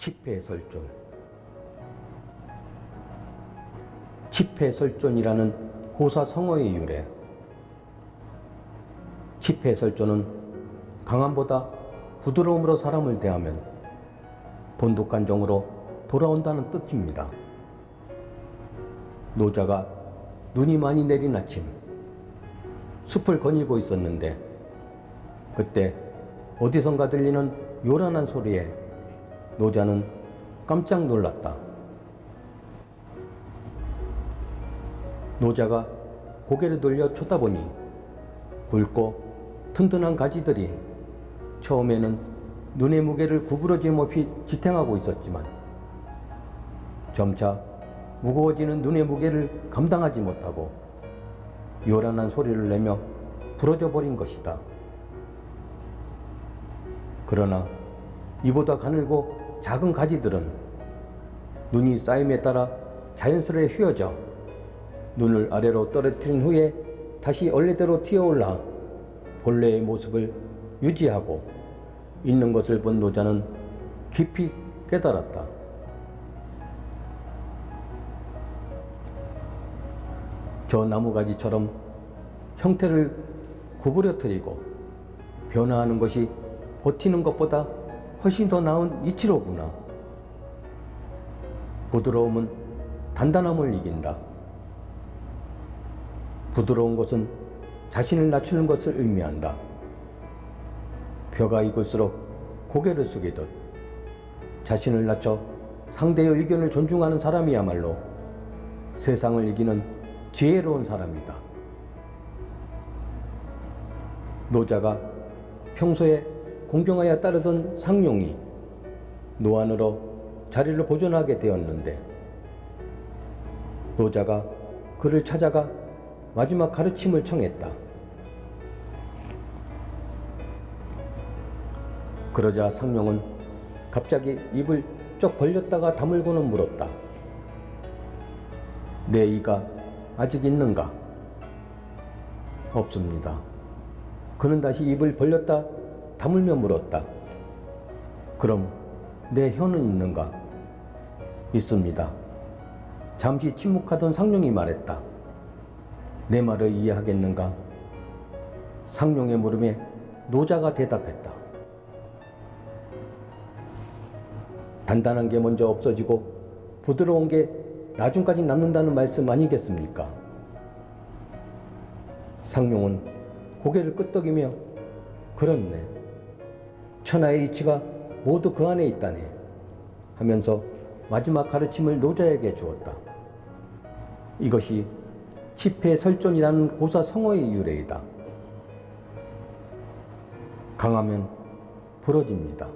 집회 설존. 집회 설존이라는 고사 성어의 유래. 집회 설존은 강함보다 부드러움으로 사람을 대하면 돈독한 정으로 돌아온다는 뜻입니다. 노자가 눈이 많이 내린 아침, 숲을 거닐고 있었는데 그때 어디선가 들리는 요란한 소리에 노자는 깜짝 놀랐다. 노자가 고개를 돌려 쳐다보니 굵고 튼튼한 가지들이 처음에는 눈의 무게를 구부러짐 없이 지탱하고 있었지만 점차 무거워지는 눈의 무게를 감당하지 못하고 요란한 소리를 내며 부러져 버린 것이다. 그러나 이보다 가늘고 작은 가지들은 눈이 쌓임에 따라 자연스레 휘어져 눈을 아래로 떨어뜨린 후에 다시 원래대로 튀어올라 본래의 모습을 유지하고 있는 것을 본 노자는 깊이 깨달았다. 저 나무가지처럼 형태를 구부려뜨리고 변화하는 것이 버티는 것보다 훨씬 더 나은 이치로구나. 부드러움은 단단함을 이긴다. 부드러운 것은 자신을 낮추는 것을 의미한다. 벼가 익을수록 고개를 숙이듯 자신을 낮춰 상대의 의견을 존중하는 사람이야말로 세상을 이기는 지혜로운 사람이다. 노자가 평소에 공경하여 따르던 상용이 노안으로 자리를 보존하게 되었는데 노자가 그를 찾아가 마지막 가르침을 청했다. 그러자 상룡은 갑자기 입을 쩍 벌렸다가 다물고는 물었다. 내 이가 아직 있는가? 없습니다. 그는 다시 입을 벌렸다 다물며 물었다. 그럼 내 혀는 있는가? 있습니다. 잠시 침묵하던 상룡이 말했다. 내 말을 이해하겠는가? 상룡의 물음에 노자가 대답했다. 단단한 게 먼저 없어지고 부드러운 게 나중까지 남는다는 말씀 아니겠습니까? 상룡은 고개를 끄덕이며 그렇네. 천하의 이치가 모두 그 안에 있다네. 하면서 마지막 가르침을 노자에게 주었다. 이것이 치패설존이라는 고사 성어의 유래이다. 강하면 부러집니다.